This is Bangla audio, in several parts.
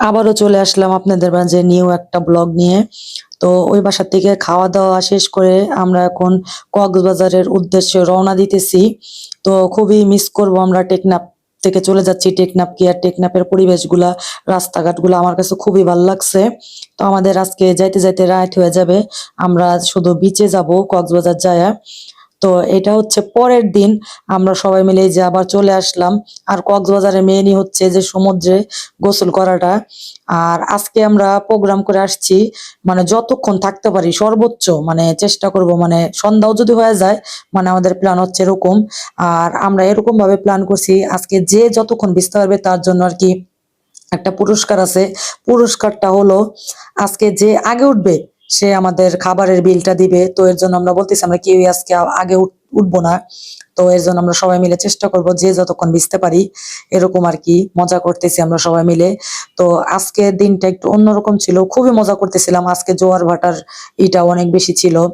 আবারও চলে আসলাম আপনাদের মাঝে নিউ একটা ব্লগ নিয়ে। তো ওই বাসার থেকে খাওয়া দাওয়া শেষ করে আমরা এখন কক্সবাজারের উদ্দেশ্যে রওনা দিতেছি। তো খুবই মিস করব আমরা টেকনাপ থেকে চলে যাচ্ছি। টেকনাপ কি আর টেকনাফের পরিবেশগুলা, রাস্তাঘাটগুলো আমার কাছে খুবই ভালো লাগছে। তো আমাদের আজকে যাইতে যাইতে রাইট হয়ে যাবে। আমরা শুধু বিচে যাব, কক্সবাজার যায়। তো এটা হচ্ছে পরের দিন, আমরা সবাই মিলে যে আবার চলে আসলাম। আর কক্সবাজারে মেনই হচ্ছে যে সমুদ্রে গোসল করাটা। আর আজকে আমরা প্রোগ্রাম করে আসছি মানে যতক্ষণ থাকতে পারি সর্বোচ্চ মানে চেষ্টা করব মানে সন্ধ্যাও যদি হয়ে যায় মানে আমাদের প্ল্যান হচ্ছে এরকম। আর আমরা এরকম ভাবে প্ল্যান করছি, আজকে যে যতক্ষণ ভিজতে পারবে তার জন্য আর কি একটা পুরস্কার আছে। পুরস্কারটা হলো, আজকে যে আগে উঠবে সে আমাদের খাবারের বিলটা দিবে। তো এর জন্য আমরা বলতেছি, আমরা কেউই আজকে আগে উঠ- উঠবো না। তো এর জন্য আমরা সবাই মিলে চেষ্টা করব যে যতক্ষণ ভিজতে পারি, এরকম আর কি মজা করতেছি আমরা সবাই মিলে। তো আজকে দিনটা একটু অন্যরকম ছিল, খুবই মজা করতেছিলাম। আজকে জোয়ার ভাটার ইটা অনেক বেশি ছিল,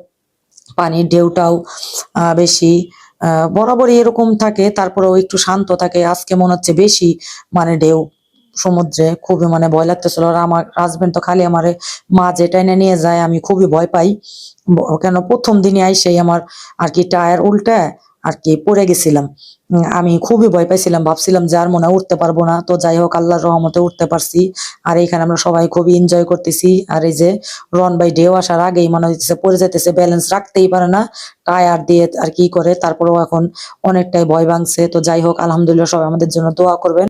পানির ঢেউটাও বেশি। বরাবরই এরকম থাকে, তারপরেও একটু শান্ত থাকে। আজকে মনে হচ্ছে বেশি মানে ঢেউ। সমুদ্রে খুবই মানে ভয় লাগতেছিল। আর আমার হাজবেন্ড তো খালি আমার মা যে টাইনে নিয়ে যায়, আমি খুবই ভয় পাই। কেন প্রথম দিনে আইসেই আমার আর কি টায়ার উল্টা আর কি পড়ে গেছিলাম। আমি খুবই ভয় পাইছিলাম, ভাবছিলাম যে আর মনে উঠতে পারব না। তো যাই হোক, আল্লাহর রহমতে উঠতে পারছি। আর এইখানে আমরা সবাই খুবই এনজয় করতেছি। আর এই যে রন বাই ঢেউ আসার আগেই মনে হচ্ছে পড়ে যেতেছে ব্যালেন্স রাখতেই পারে না। টায়ার দিয়ে আর কি করে, তারপরেও এখন অনেকটাই ভয় ভাঙছে। তো যাই হোক, আলহামদুলিল্লাহ সবাই আমাদের জন্য দোয়া করবেন।